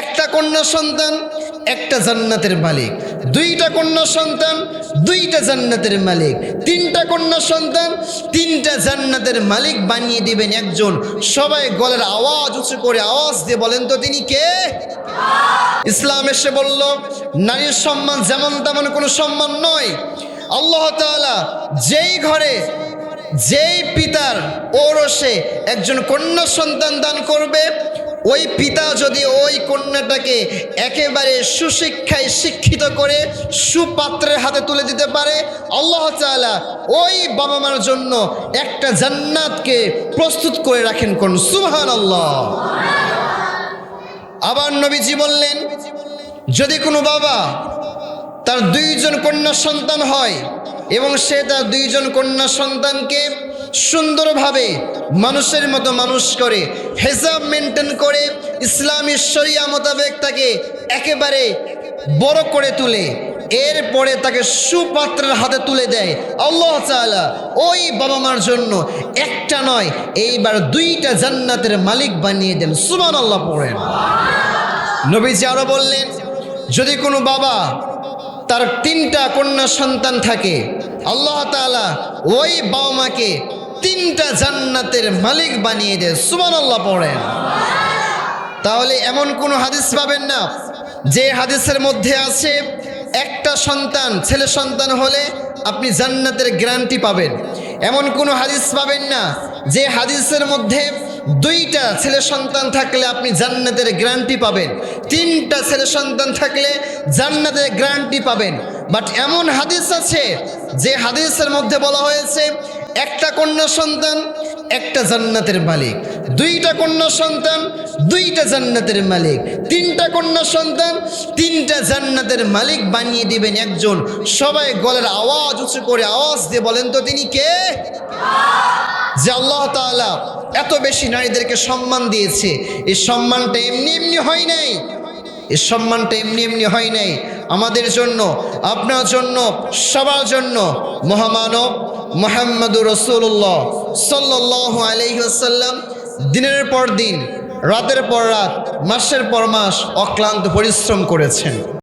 একটা কন্যা সন্তান, একটা জান্নাতের মালিক। দুইটা কন্যা সন্তান, দুইটা জান্নাতের মালিক। তিনটা কন্যা সন্তান, তিনটা জান্নাতের মালিক বানিয়ে দিবেন একজন। সবাই গলের আওয়াজ উঁচু করে আওয়াজ দিয়ে বলেন তো, তিনি কে? ইসলাম এসে বলল, নারীর সম্মান যেমন তেমন কোনো সম্মান নয়। আল্লাহ তাআলা যেই ঘরে, যেই পিতার ওরসে একজন কন্যা সন্তান দান করবে ওই পিতা যদি ওই কন্যাটাকে একেবারে সুশিক্ষায় শিক্ষিত করে সুপাত্রের হাতে তুলে দিতে পারে, আল্লাহ তাআলা ওই বাবা মার জন্য একটা জান্নাতকে প্রস্তুত করে রাখেন কোন সুহান আল্লাহ আবার নবীজি বললেন, যদি কোনো বাবা তার দুইজন কন্যা সন্তান হয় এবং সে তার দুইজন কন্যা সন্তানকে সুন্দরভাবে মানুষের মতো মানুষ করে, হেজাব মেনটেন করে, ইসলামী শরিয়া মোতাবেক তাকে একেবারে বড় করে তুলে, এরপরে তাকে সুপাত্রের হাতে তুলে দেয়। আল্লাহ তাআলা ওই বাবা মার জন্য একটা নয়, এইবার দুইটা জান্নাতের মালিক বানিয়ে দেন। সুমান আল্লাহ পড়েন। নবীজি আরও বললেন, যদি কোনো বাবা তার তিনটা কন্যা সন্তান থাকে, আল্লাহ তাআলা ওই বাবা মাকে তিনটা জান্নাতের মালিক বানিয়ে দেয় সুমান আল্লাহ পড়েন। তাহলে এমন কোনো হাদিস পাবেন না, যে হাদিসের মধ্যে আছে, একটা সন্তান, ছেলে সন্তান হলে আপনি জান্নাতের গ্যারান্টি পাবেন। এমন কোনো হাদিস পাবেন না, যে হাদিসের মধ্যে দুইটা ছেলে সন্তান থাকলে আপনি জান্নাতের গ্যারান্টি পাবেন। তিনটা ছেলে সন্তান থাকলে জান্নাতের গ্যারান্টি পাবেন। বাট এমন হাদিস আছে, যে হাদিসের মধ্যে বলা হয়েছে একটা কন্যা সন্তান, একটা জান্নাতের মালিক। দুইটা কন্যা সন্তান, দুইটা জান্নাতের মালিক। তিনটা কন্যা সন্তান, তিনটা জান্নাতের মালিক বানিয়ে দিবেন একজন। সবাই গলের আওয়াজ, উঁচু করে আওয়াজ দিয়ে বলেন তো, তিনি কে? যে আল্লাহ তাআলা এত বেশি নারীদেরকে সম্মান দিয়েছে। এই সম্মানটা এমনি এমনি হয় নাই। এই সম্মানটা এমনি এমনি হয় নাই। আমাদের জন্য, আপনার জন্য, সবার জন্য মহামানব মোহাম্মদুর রসুল্লাহ সাল্লাহ আলহিহাসাল্লাম দিনের পর দিন, রাতের পর রাত, মাসের পর মাস অক্লান্ত পরিশ্রম করেছেন।